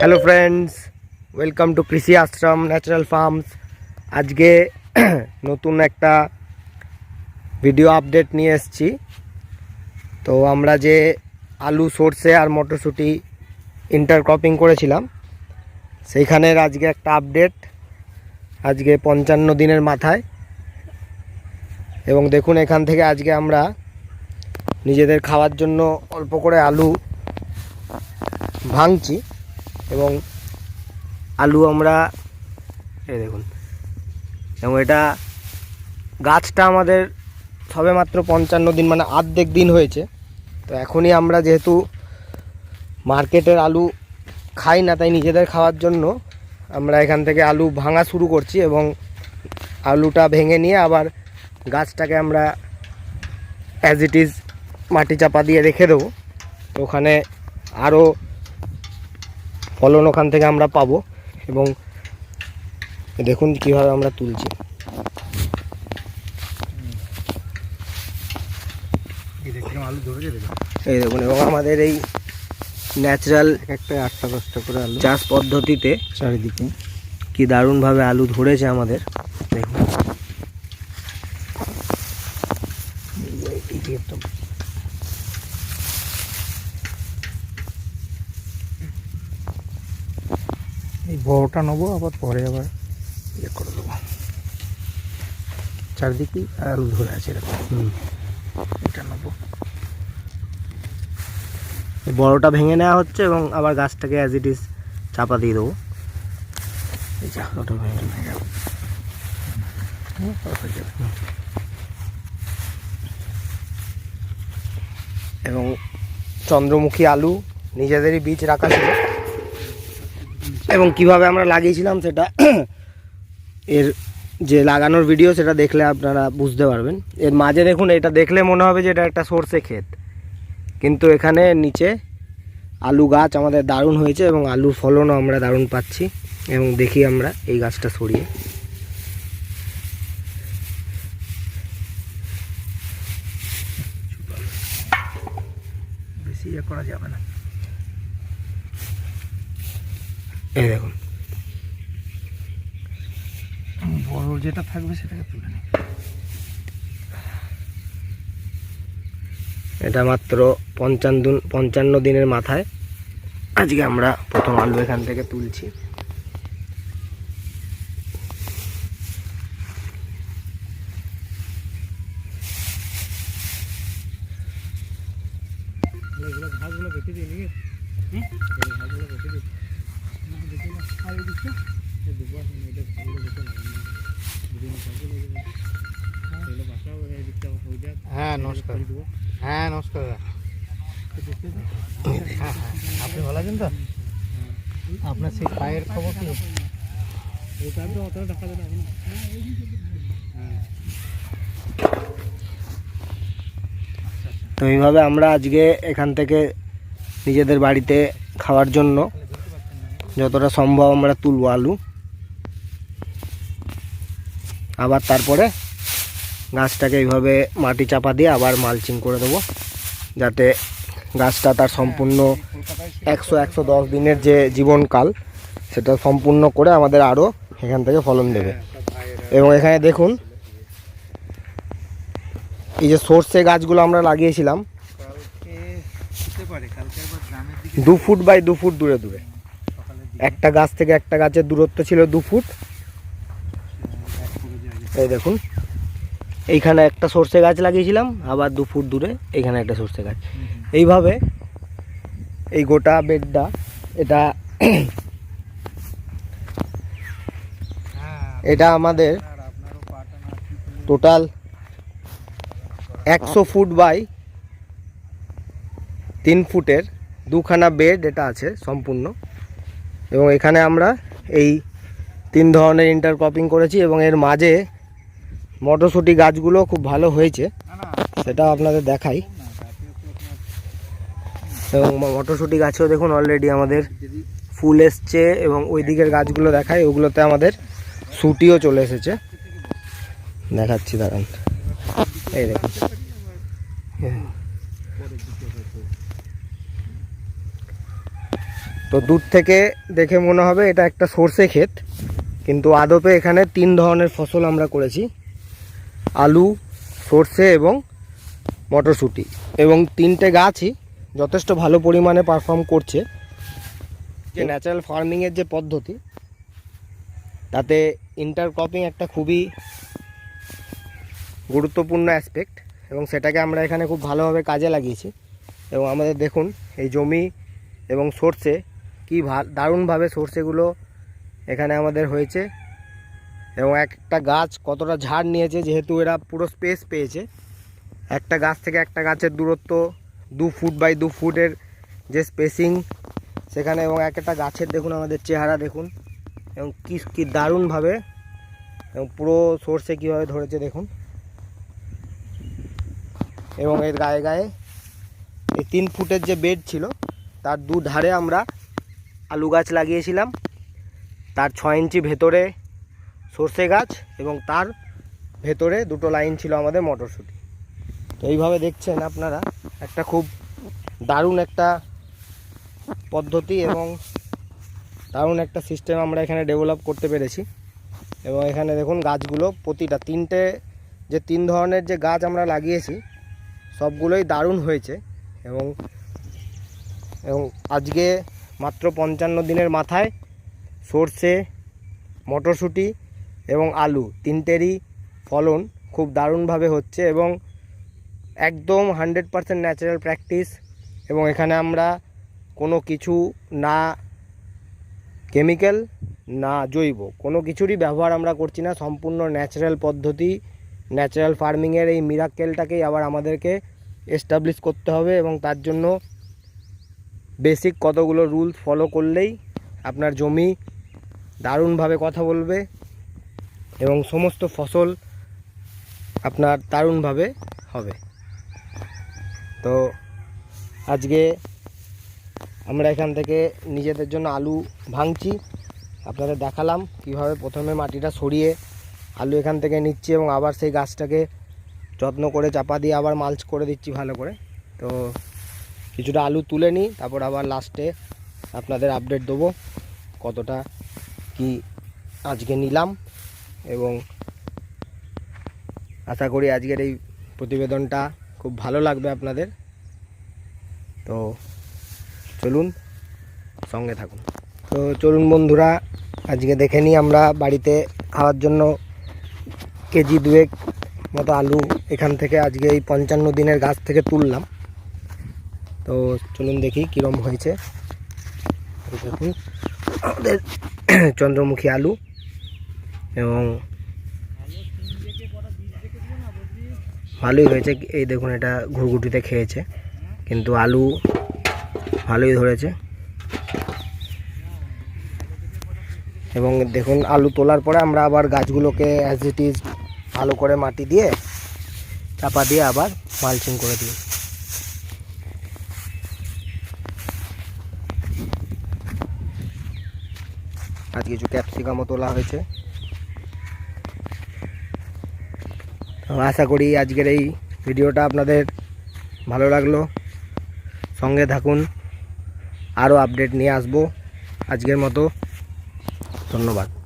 Hello friends welcome to কৃষি আশ্রম natural farms আজকে নতুন একটা ভিডিও আপডেট নিয়ে এসেছি। তো আমরা যে আলু সর্ষে আর মটরশুঁটি ইন্টারক্রপিং করেছিলাম, সেইখানের আজকে একটা আপডেট আজকে পঞ্চান্ন দিনের মাথায়। এবং দেখুন, এখান থেকে আজকে আমরা নিজেদের খাওয়ার জন্য অল্প করে আলু ভাঙছি। এবং আলু আমরা, এই দেখুন, এবং এটা গাছটা আমাদের সবে মাত্র পঞ্চান্ন দিন মানে আর্ধেক দিন হয়েছে। তো এখনই আমরা যেহেতু মার্কেটের আলু খাই না, তাই নিজেদের খাওয়ার জন্য আমরা এখান থেকে আলু ভাঙা শুরু করছি এবং আলুটা ভেঙে নিয়ে আবার গাছটাকে আমরা অ্যাজ ইট ইজ মাটি চাপা দিয়ে রেখে দেবো। তো ওখানে আরও ফলন ওখান থেকে আমরা পাবো এবং দেখুন কীভাবে আমরা তুলছি। এই দেখুন এবং আমাদের এই ন্যাচারাল একটা আটটা দশটা করে আলু। চাষ পদ্ধতিতে চারিদিকে। কি দারুণভাবে আলু ধরেছে আমাদের। দেখুন। বড়টা নেব, আবার পরে আবার ইয়ে করে দেবো। চারিদিকে আলু ধরে আছে এরকম। এটা নেব। বড়টা ভেঙে নেওয়া হচ্ছে এবং আবার গাছটাকে অ্যাজ ইট ইজ চাপা দিয়ে দেবো। এই যা ভেঙে ভেঙে। এবং চন্দ্রমুখী আলু নিজেদেরই বীজ রাখা ছিল। এবং কীভাবে আমরা লাগিয়েছিলাম সেটা এর যে লাগানোর ভিডিও সেটা দেখলে আপনারা বুঝতে পারবেন। এর মাঝে দেখুন, এটা দেখলে মনে হবে যে এটা একটা সর্ষে ক্ষেত। কিন্তু এখানে নিচে আলু গাছ আমাদের দারুণ হয়েছে এবং আলুর ফলনও আমরা দারুণ পাচ্ছি। এবং দেখি আমরা এই গাছটা সরিয়ে বেশি ইয়ে করা যাবে না। এই দেখুন। বড় যেটা থাকবে সেটাকে তুলে নিই। এটা মাত্র পঞ্চান্ন পঞ্চান্ন দিনের মাথায়। আজকে আমরা প্রথম আলু এখান থেকে তুলছি ঘাসগুলো কেটে দিয়ে নিয়ে ঘাসগুলো কেটে দিই হ্যাঁ নমস্কার। হ্যাঁ নমস্কার দাদা। হ্যাঁ হ্যাঁ। আপনি ভালো আছেন তো? আপনার সেই পায়ের খবর কি? এই তো অতটা দেখা যাবে না হ্যাঁ তো এইভাবে আমরা আজকে এখান থেকে নিজেদের বাড়িতে খাওয়ার জন্য যতটা সম্ভব আমরা তুলবো আলু। আবার তারপরে গাছটাকে এইভাবে মাটি চাপা দিয়ে আবার মালচিং করে দেবো যাতে গাছটা তার সম্পূর্ণ একশো একশো দশ দিনের যে জীবনকাল সেটা সম্পূর্ণ করে আমাদের আরও এখান থেকে ফলন দেবে। এবং এখানে দেখুন এই যে সর্ষে গাছগুলো আমরা লাগিয়েছিলাম দু ফুট বাই দু ফুট দূরে দূরে। একটা গাছ থেকে একটা গাছের দূরত্ব ছিল দু ফুট। এই দেখুন, এইখানে একটা সর্ষে গাছ লাগিয়েছিলাম, আবার দু ফুট দূরে এইখানে একটা সর্ষে গাছ। এইভাবে এই গোটা বেডটা, এটা এটা আমাদের টোটাল একশো ফুট বাই তিন ফুটের দুখানা বেড এটা আছে সম্পূর্ণ। এবং এখানে আমরা এই তিন ধরনের ইন্টারক্রপিং করেছি এবং এর মাঝে মটরশুঁটি গাছগুলো খুব ভালো হয়েছে। সেটা আপনাদের দেখাই। এবং মটরশুঁটি গাছেও দেখুন অলরেডি আমাদের ফুল এসছে এবং ওই দিকের গাছগুলো দেখায় ওগুলোতে আমাদের সুটিও চলে এসেছে। দেখাচ্ছি, দাঁড়ান। এই দেখুন। তো দূর থেকে দেখে মনে হবে এটা একটা সর্ষে ক্ষেত। কিন্তু আদপে এখানে তিন ধরনের ফসল আমরা করেছি। আলু, সর্ষে এবং মটরশুঁটি। এবং তিনটে গাছই যথেষ্ট ভালো পরিমাণে পারফর্ম করছে। যে ন্যাচারাল ফার্মিংয়ের যে পদ্ধতি, তাতে ইন্টারক্রপিং একটা খুবই গুরুত্বপূর্ণ অ্যাসপেক্ট এবং সেটাকে আমরা এখানে খুব ভালোভাবে কাজে লাগিয়েছি। এবং আমাদের দেখুন, এই জমি এবং সর্ষে কী দারুণভাবে সর্ষেগুলো এখানে আমাদের হয়েছে। এবং একটা গাছ কতটা ঝাড় নিয়েছে, যেহেতু এরা পুরো স্পেস পেয়েছে। একটা গাছ থেকে একটা গাছের দূরত্ব দু ফুট বাই দু ফুটের যে স্পেসিং সেখানে এবং এক একটা গাছের দেখুন, আমাদের চেহারা দেখুন। এবং কি কি দারুণভাবে এবং পুরো সর্ষে কীভাবে ধরেছে দেখুন। এবং এর গায়ে গায়ে এই তিন ফুটের যে বেড ছিল, তার দু ধারে আমরা আলু গাছ লাগিয়েছিলাম। তার ছ ইঞ্চি ভেতরে সর্ষে গাছ এবং তার ভেতরে দুটো লাইন ছিল আমাদের মটরশুঁটি। তো এইভাবে দেখছেন আপনারা, একটা খুব দারুণ একটা পদ্ধতি এবং দারুণ একটা সিস্টেম আমরা এখানে ডেভেলপ করতে পেরেছি। এবং এখানে দেখুন গাছগুলো প্রতিটা, তিনটে যে তিন ধরনের যে গাছ আমরা লাগিয়েছি, সবগুলোই দারুণ হয়েছে। এবং এবং আজকে মাত্র পঞ্চান্ন দিনের মাথায় সর্ষে, মটরশুঁটি এবং আলু তিনটেরই ফলন খুব দারুণভাবে হচ্ছে এবং একদম হান্ড্রেড পারসেন্ট ন্যাচারাল প্র্যাকটিস এবং এখানে আমরা কোনো কিছু না কেমিক্যাল, না জৈব, কোনো কিছুরই ব্যবহার আমরা করছি না। সম্পূর্ণ ন্যাচারাল পদ্ধতি, ন্যাচারাল ফার্মিংয়ের এই মিরাক্কেলটাকেই আবার আমাদেরকে এস্টাবলিশ করতে হবে এবং তার জন্য বেসিক কতগুলো রুলস ফলো করলেই আপনার জমি দারুণভাবে কথা বলবে এবং সমস্ত ফসল আপনার দারুণভাবে হবে। তো আজকে আমরা এখান থেকে নিজেদের জন্য আলু ভাঙছি। আপনাদের দেখালাম কীভাবে প্রথমে মাটিটা সরিয়ে আলু এখান থেকে নিচ্ছি এবং আবার সেই গাছটাকে যত্ন করে চাপা দিয়ে আবার মালচ করে দিচ্ছি ভালো করে। তো কিছুটা আলু তুলে নিই, তারপর আবার লাস্টে আপনাদের আপডেট দেবো কতটা কি আজকে নিলাম এবং আশা করি আজকের এই প্রতিবেদনটা খুব ভালো লাগবে আপনাদের। তো চলুন সঙ্গে থাকুন। তো চলুন বন্ধুরা, আজকে দেখে নিই আমরা বাড়িতে খাওয়ার জন্য কেজি দুয়েক মতো আলু এখান থেকে আজকে এই পঞ্চান্ন দিনের গাছ থেকে তুললাম। তো চলুন দেখি কীরম হয়েছে। দেখুন, আমাদের চন্দ্রমুখী আলু এবং ভালোই হয়েছে। এই দেখুন, এটা ঘুরঘুটিতে খেয়েছে, কিন্তু আলু ভালোই ধরেছে। এবং দেখুন, আলু তোলার পরে আমরা আবার গাছগুলোকে অ্যাজ ইট ইজ ভালো করে মাটি দিয়ে চাপা দিয়ে আবার মালচিং করে দিই কিছু ক্যাপসিকামও তোলা হয়েছে। আশা করি আজকের এই ভিডিওটা আপনাদের ভালো লাগল। সঙ্গে থাকুন, আরও আপডেট নিয়ে আসব। আজকের মতো, ধন্যবাদ।